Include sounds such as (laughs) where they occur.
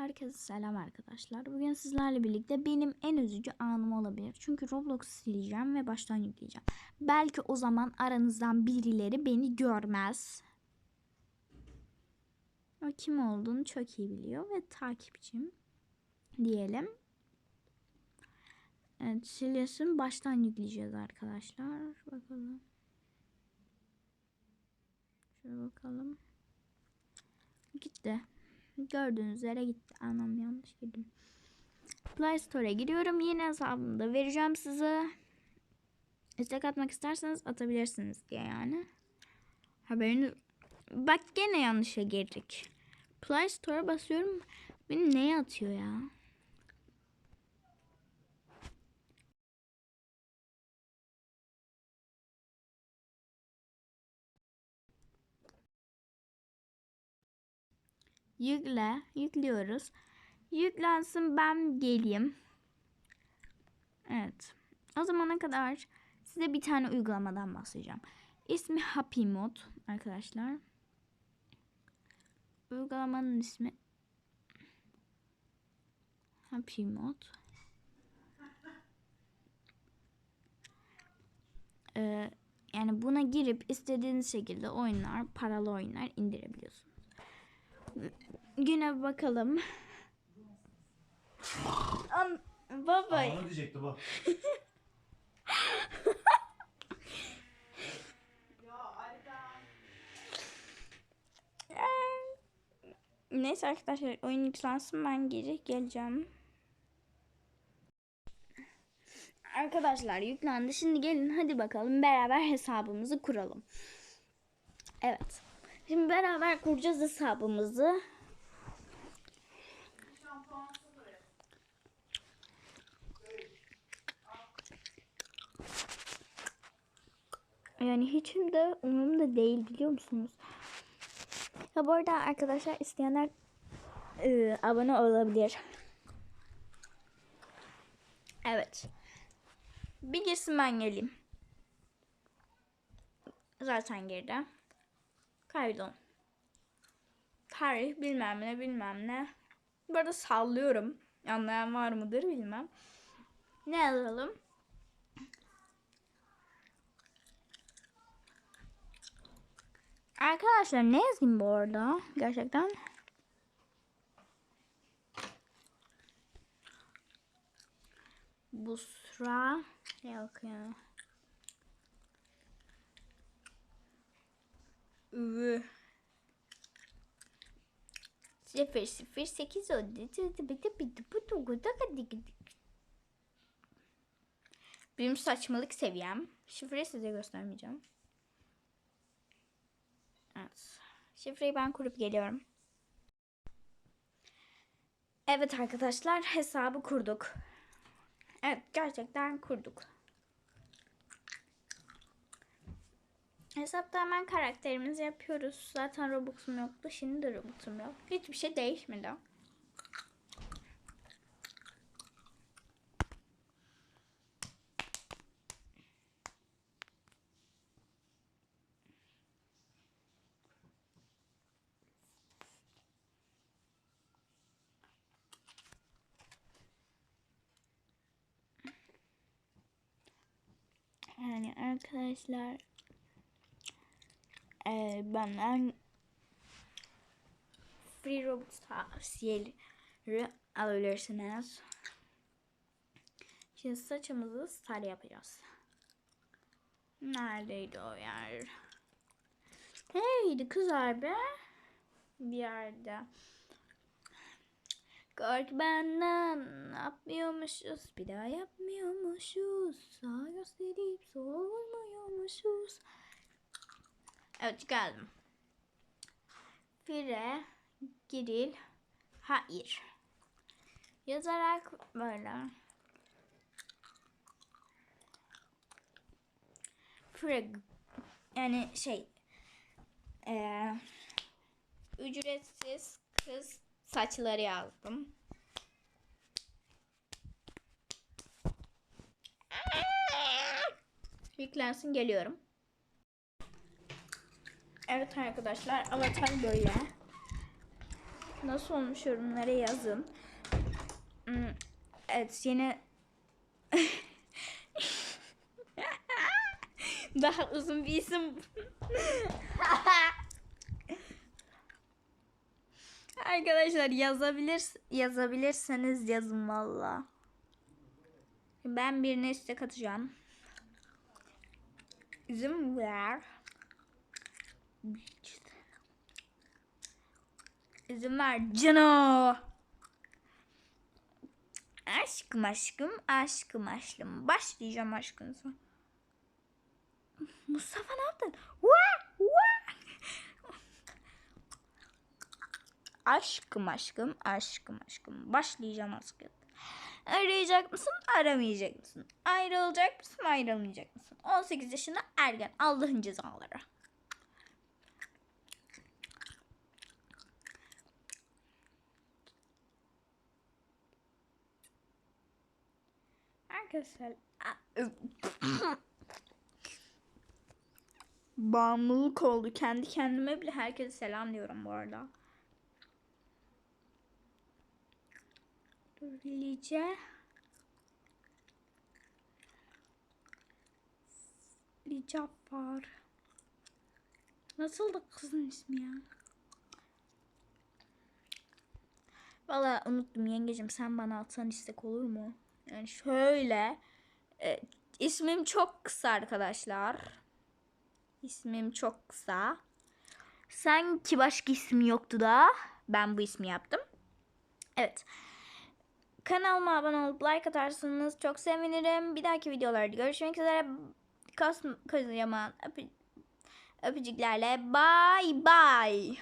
Herkese selam arkadaşlar. Bugün sizlerle birlikte benim en üzücü anım olabilir. Çünkü Roblox sileceğim ve baştan yükleyeceğim. Belki o zaman aranızdan birileri beni görmez. O kim olduğunu çok iyi biliyor ve takipçim diyelim. Evet siliyorsun baştan yükleyeceğiz arkadaşlar. Bakalım. Şöyle bakalım. Gitti. Gördüğünüz üzere gitti. Anam yanlış girdim. Play Store'a giriyorum. Yeni hesabımı da vereceğim size. İstek atmak isterseniz atabilirsiniz diye yani. Haberiniz... Bak gene yanlışa girdik. Play Store'a basıyorum. Beni neye atıyor ya? Yükle. Yüklüyoruz. Yüklensin ben geleyim. Evet. O zamana kadar size bir tane uygulamadan bahsedeceğim. İsmi Happy Mod arkadaşlar. Uygulamanın ismi Happy Mod. Ee, yani buna girip istediğiniz şekilde oyunlar, paralı oyunlar indirebiliyorsunuz. Güne bakalım. An baba. Bana diyecekti bak. (laughs) Neyse arkadaşlar oyun yüklensin ben geri geleceğim. Arkadaşlar yüklendi. Şimdi gelin hadi bakalım beraber hesabımızı kuralım. Evet. Şimdi beraber kuracağız hesabımızı. Yani hiçim de umurumda değil biliyor musunuz? Ya bu arada arkadaşlar isteyenler e, abone olabilir. Evet. Bir girsin ben geleyim. Zaten girdi. Kaydol. Tarih bilmem ne bilmem ne. Bu arada sallıyorum. Anlayan var mıdır bilmem. Ne yazalım? Arkadaşlar ne yazayım bu arada? Gerçekten. Busra yok ya. Ü. Sıfır sıfır sekiz oldu. Benim saçmalık seviyem. Şifreyi size göstermeyeceğim. Evet. Şifreyi ben kurup geliyorum. Evet arkadaşlar hesabı kurduk. Evet gerçekten kurduk. Hesapta hemen karakterimizi yapıyoruz. Zaten Robux'um yoktu. Şimdi de Robux'um yok. Hiçbir şey değişmedi. Yani arkadaşlar e, benden Free Robux tavsiyeleri alabilirsiniz. Şimdi saçımızı star yapacağız. Neredeydi o yer? Neydi kızlar be? Bir yerde. Kork benden. Yapmıyormuşuz? Bir daha yapmıyormuşuz. Sağ gösterip sol vurmuyormuşuz. Evet geldim Fire giril hayır. Yazarak böyle. Fire yani şey eee ücretsiz kız saçları yazdım. Yüklensin geliyorum. Evet arkadaşlar avatar böyle. Nasıl olmuş yorumlara yazın. Hmm, Evet yeni (laughs) daha uzun bir isim. (laughs) Arkadaşlar yazabilir yazabilirseniz yazın valla. Ben birine istek atacağım. İzin ver. İzin ver Cano. Aşkım aşkım aşkım aşkım. Başlayacağım aşkın son. Mustafa ne yaptın? Vah, Aşkım aşkım aşkım aşkım. Başlayacağım aşkım. Arayacak mısın aramayacak mısın? Ayrılacak mısın ayrılmayacak mısın? 18 yaşında ergen Allah'ın cezaları. Arkadaşlar (coughs) bağımlılık oldu. Kendi kendime bile herkese selam diyorum bu arada. Dur Lice. Licappar. Nasıl da kızın ismi ya? Valla unuttum yengecim sen bana atsan istek olur mu? Yani şöyle e, ismim çok kısa arkadaşlar. İsmim çok kısa. Sanki başka ismi yoktu da ben bu ismi yaptım. Evet. Kanalıma abone olup like atarsanız çok sevinirim. Bir dahaki videolarda görüşmek üzere. Kos kocaman öpü- öpücüklerle bye bye.